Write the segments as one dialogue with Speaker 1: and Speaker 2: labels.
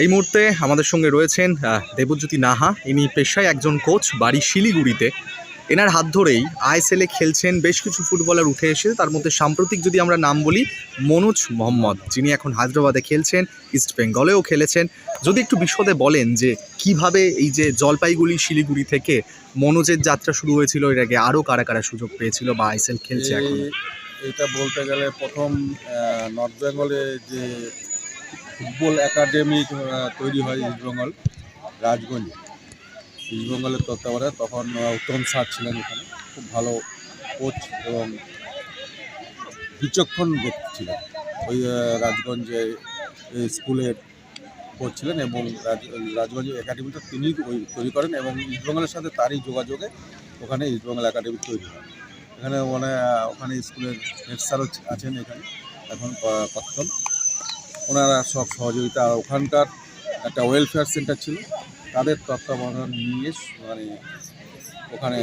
Speaker 1: এই মুহূর্তে আমাদের সঙ্গে রয়েছেন দেবজ্যোতি নাহা। ইনি পেশায় একজন কোচ বাড়ি শিলিগুড়িতে। এনার হাত ধরেই আইএসএলে খেলছেন বেশ কিছু ফুটবলার উঠে এসে। তার মধ্যে সাম্প্রতিক যদি আমরা নাম বলি মনোজ মোহাম্মদ যিনি এখন হায়দ্রাবাদে খেলছেন ইস্ট বেঙ্গলেও খেলেছেন। যদি একটু বিশদে বলেন যে কীভাবে এই যে জলপাইগুড়ি শিলিগুড়ি থেকে মনোজের যাত্রা শুরু হয়েছিল এর আগে আরও কারা কারা সুযোগ পেয়েছিল বা আইএসএল খেলছে এখন?
Speaker 2: এটা বলতে গেলে প্রথম নর্থ বেঙ্গলে যে ফুটবল একাডেমি তৈরি হয় ইস্টবেঙ্গল রাজগঞ্জে। ইস্টবেঙ্গলের তত্ত্বাবধানে তখন উত্তম স্যার ছিলেন এখানে। খুব ভালো কোচ এবং বিচক্ষণ ব্যক্তি ছিলেন। ওই রাজগঞ্জে স্কুলের কোচ ছিলেন এবং রাজ- রাজগঞ্জ একাডেমিটা তিনি তৈরি করেন এবং ইস্টবেঙ্গলের সাথে তারই যোগাযোগে ওখানে ইস্টবেঙ্গল একাডেমি তৈরি হয়। এখানে মানে ওখানে স্কুলের হেড স্যারও আছেন এখানে। এখন প্রাক্তন ওনারা সব সহযোগিতা, আর ওখানকার একটা ওয়েলফেয়ার সেন্টার ছিল, তাদের তত্ত্বাবধান নিয়ে মানে ওখানে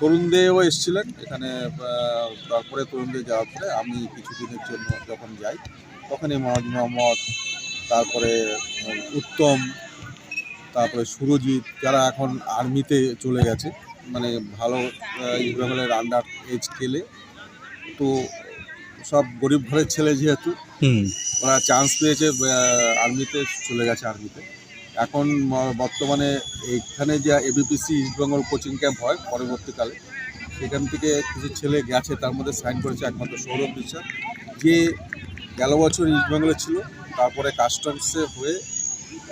Speaker 2: তরুণদেও এসেছিলেন, এখানে তারপরে তরুণদের যাওয়ার পরে আমি কিছুদিনের জন্য যখন যাই তখন এই মহাজ, মোহাম্মদ, তারপরে উত্তম, তারপরে সুরজিৎ, যারা এখন আর্মিতে চলে গেছে মানে ভালো ইস্ট বেঙ্গলের আন্ডার এজ খেলে তো সব গরিব ঘরের ছেলে যেহেতু ওরা চান্স পেয়েছে আর্মিতে চলে গেছে আর্মিতে এখন বর্তমানে এখানে যে এবিপিসি ইস্টবেঙ্গল কোচিং ক্যাম্প হয়, পরবর্তীকালে, সেখান থেকে কিছু ছেলে গেছে, তার মধ্যে সাইন করেছে একমাত্র সৌরভ বিশ্বাস যে গেল বছর ইস্টবেঙ্গলে ছিল, তারপরে কাস্টমসে হয়ে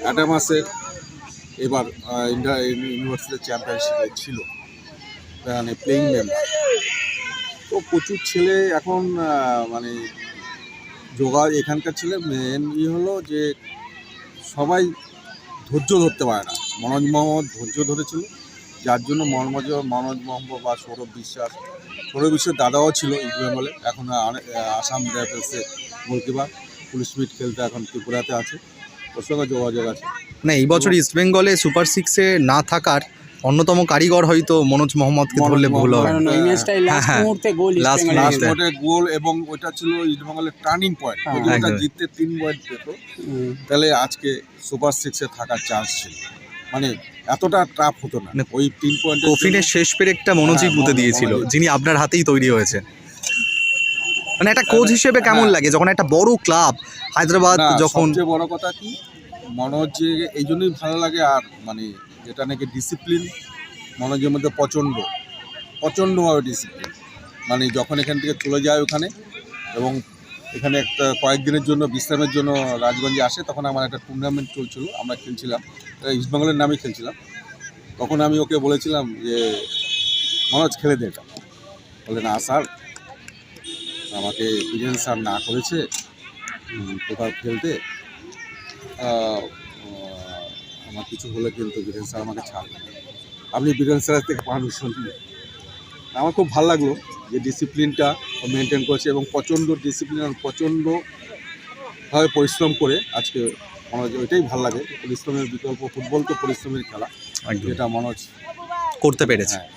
Speaker 2: অ্যাডামাসে এবার ইন্ডিয়া ইউনিভার্সিটি চ্যাম্পিয়নশিপে ছিল। মানে প্লেইং মেম্বার তো প্রচুর ছেলে এখন মানে যোগা এখানকার ছেলে মেন ই হলো যে সবাই ধৈর্য ধরতে পারে না। মনোজ মোহাম্মদ ধৈর্য ধরেছিল, যার জন্য মনোজ মনোজ মোহাম্মদ বা সৌরভ বিশ্বাস সৌরভ বিশ্বাস দাদাও ছিল ইস্ট বেঙ্গলে এখন আসাম র্যাপেলসে গোলকিপার পুলিশ মিট খেলতে এখন ত্রিপুরাতে আছে, ওর সঙ্গে যোগাযোগ আছে।
Speaker 1: না এই বছর ইস্ট বেঙ্গলে সুপার সিক্সে না থাকার অন্যতম কারিগর হয়তো মনোজ মোহাম্মদকে ধরলে ভুল হবে।
Speaker 3: ম্যাচটাই
Speaker 1: হ্যাঁ,
Speaker 3: লাস্ট
Speaker 1: হ্যাঁ।
Speaker 3: গোল
Speaker 2: গোল এবং ওইটা ছিল ইস্ট বেঙ্গলের টার্নিং পয়েন্ট
Speaker 3: হ্যাঁ,
Speaker 2: ওটা জিততে তিন পয়েন্ট পেত। তাহলে আজকে সুপার সিক্সে থাকার চান্স ছিল। মানে এতটা হতো না।
Speaker 1: না,
Speaker 2: ওই তিন পয়েন্ট
Speaker 1: কফিনের শেষ পেরেকটা মনোজই
Speaker 2: হ্যাঁ,
Speaker 1: দিয়েছিল যিনি আপনার হাতেই তৈরি হয়েছে। মানে একটা কোচ হিসেবে কেমন
Speaker 2: হ্যাঁ।
Speaker 1: লাগে? যখন একটা বড় ক্লাব হায়দ্রাবাদ যখন
Speaker 2: বড় কথা কি? মনোজ যে এই জন্যই ভালো লাগে আর মানে যেটা নাকি ডিসিপ্লিন মনোজের মধ্যে প্রচণ্ড, প্রচণ্ডভাবে ডিসিপ্লিন মানে যখন এখান থেকে চলে যায় ওখানে এবং এখানে একটা কয়েকদিনের জন্য, বিশ্রামের জন্য রাজগঞ্জে আসে, তখন আমার একটা টুর্নামেন্ট চলছিল, আমরা খেলছিলাম ইস্টবেঙ্গলের নামে খেলছিলাম। তখন আমি ওকে বলেছিলাম যে, মনোজ, খেলে দে এটা। বলে, না স্যার। আমাকে বীরেন স্যার না করেছে কোথাও খেলতে। আমার কিছু হলে কিন্তু বীরেন স্যার আমাকে ছাড়বেন না। আপনি বীরেন স্যারের থেকে পারমিশন নিন আমার খুব ভালো লাগল যে ডিসিপ্লিনটা মেনটেন করেছে এবং প্রচণ্ড ডিসিপ্লিন আর প্রচণ্ডভাবে পরিশ্রম করে আজকে মনোজ ওইটাই ভালো লাগে। পরিশ্রমের বিকল্প ফুটবল তো পরিশ্রমের খেলা। যেটা মনোজ
Speaker 1: করতে পেরেছে।
Speaker 2: হ্যাঁ।